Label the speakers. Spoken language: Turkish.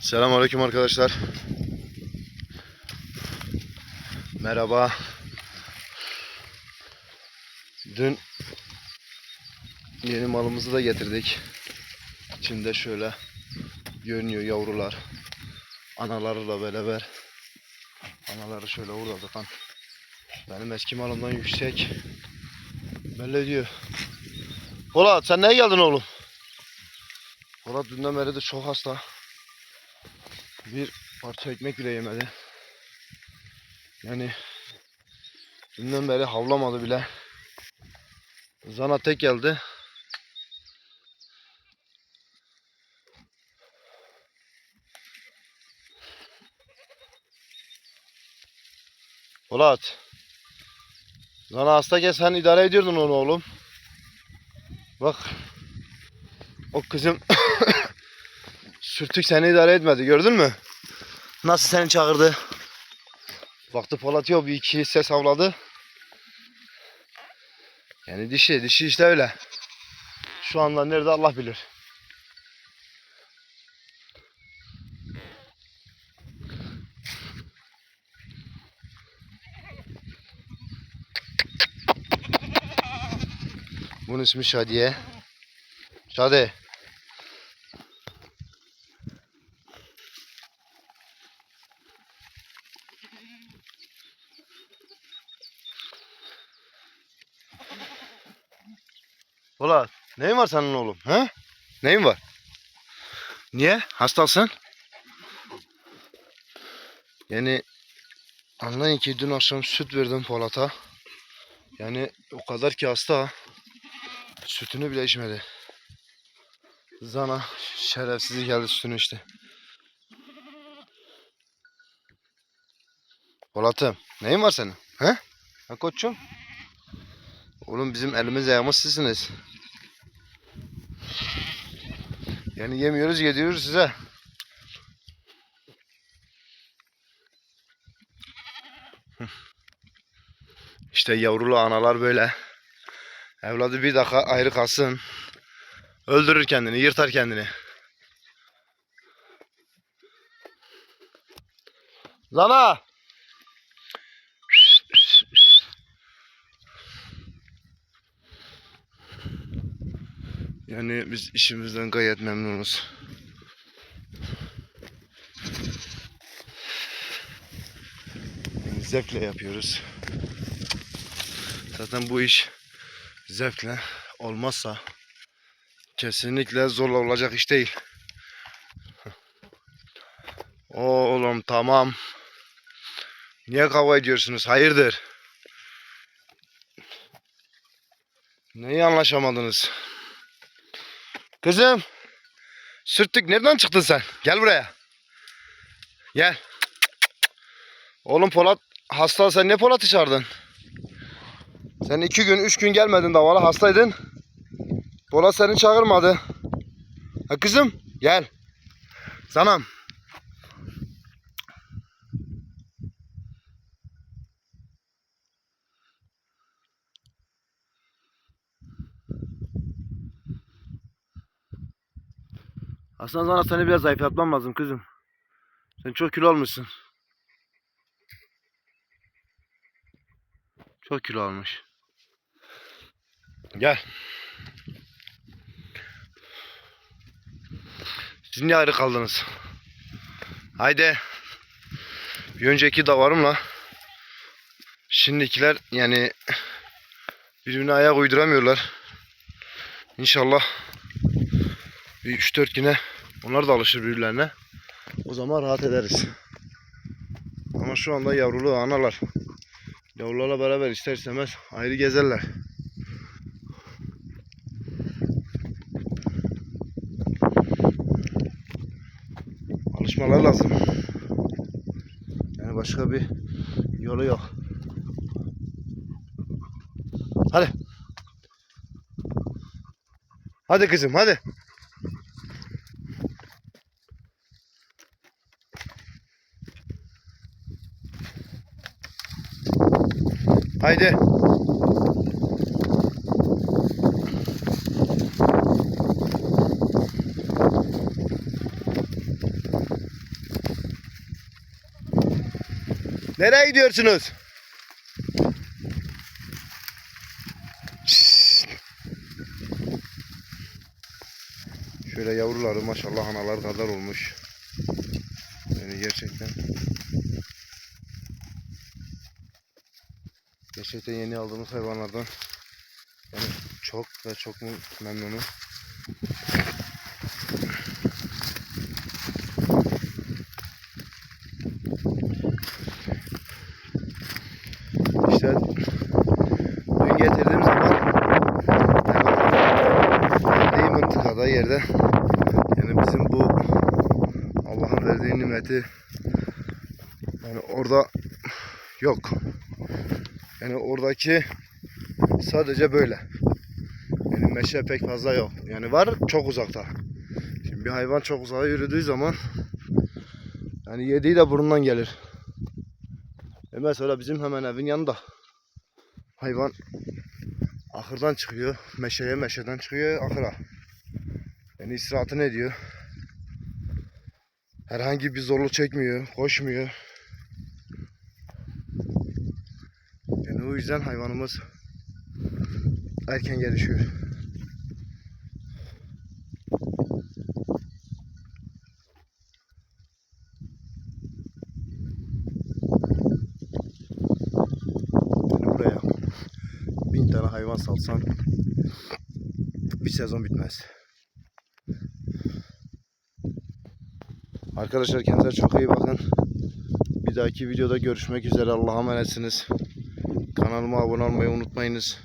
Speaker 1: Selamünaleyküm arkadaşlar. Merhaba. Dün yeni malımızı da getirdik. İçinde şöyle görünüyor yavrular. Analarıyla beraber. Anaları şöyle orada zaten. Benim eski malımdan yüksek. Belli ediyor. Polat sen neye geldin oğlum? Polat dünden beri de çok hasta. Bir parça ekmek bile yemedi. Yani dünden beri havlamadı bile. Zana tek geldi. Polat. Zana hastayken sen idare ediyordun onu oğlum. Bak. O kızım sürtük seni idare etmedi gördün mü? Nasıl seni çağırdı? Baktı Polat yok bir iki ses avladı. Yani dişi, dişi işte öyle. Şu anda nerede Allah bilir. Bunun ismi Şadiye. Şadi. Polat, neyin var senin oğlum? He? Neyin var? Niye? Hastasın? Yani anlayın ki dün akşam süt verdim Polat'a. Yani o kadar ki hasta. Sütünü bile içmedi. Zana şerefsiz geldi sütünü içti. Polat'ım neyin var senin? He? Ha koçum? Oğlum bizim elimiz ayağımız sizsiniz. Yani yemiyoruz yediyoruz size. İşte yavrulu analar böyle. Evladı bir dakika ayrı kalsın. Öldürür kendini, yırtar kendini. Zana! Yani biz işimizden gayet memnunuz. Yani zevkle yapıyoruz. Zaten bu iş zevkle olmazsa kesinlikle zorla olacak iş değil. Oğlum tamam. Niye kavga ediyorsunuz? Hayırdır? Neyi anlaşamadınız? Kızım. Sürttük nereden çıktın sen? Gel buraya. Gel. Oğlum Polat hasta sen ne Polat'ı çağırdın? Sen iki gün üç gün gelmedin davala hastaydın. Polat seni çağırmadı. Ha kızım gel. Sanam. Aslında sana seni biraz zayıflatmam lazım kızım. Sen çok kilo almışsın. Çok kilo almış. Gel. Siz niye ayrı kaldınız? Haydi. Bir önceki davarımla şimdikiler yani birbirine ayak uyduramıyorlar. İnşallah bir 3-4 güne onlar da alışır birbirlerine. O zaman rahat ederiz. Ama şu anda yavrulu analar. Yavrularla beraber ister istemez ayrı gezerler. Alışmaları lazım. Yani başka bir yolu yok. Hadi. Hadi kızım hadi. Haydi. Nereye gidiyorsunuz? Şöyle yavruları maşallah analar kadar olmuş. Yani gerçekten Gerçekten yeni aldığımız hayvanlardan yani çok ve çok memnunum. İşte dün getirdiğim zaman yani mıntıkada yerde yani bizim bu Allah'ın verdiği nimeti yani orada yok. Yani oradaki sadece böyle. Yani meşe pek fazla yok. Yani var çok uzakta. Şimdi bir hayvan çok uzağa yürüdüğü zaman yani yediği de burundan gelir. E mesela bizim hemen evin yanında hayvan ahırdan çıkıyor. Meşeye meşeden çıkıyor ahıra. Yani istirahatını ediyor. Herhangi bir zorluk çekmiyor, koşmuyor. Yani o yüzden hayvanımız erken gelişiyor. Buraya bin tane hayvan salsan bir sezon bitmez. Arkadaşlar kendinize çok iyi bakın. Bir dahaki videoda görüşmek üzere. Allah'a emanetsiniz. Kanalıma abone olmayı unutmayınız.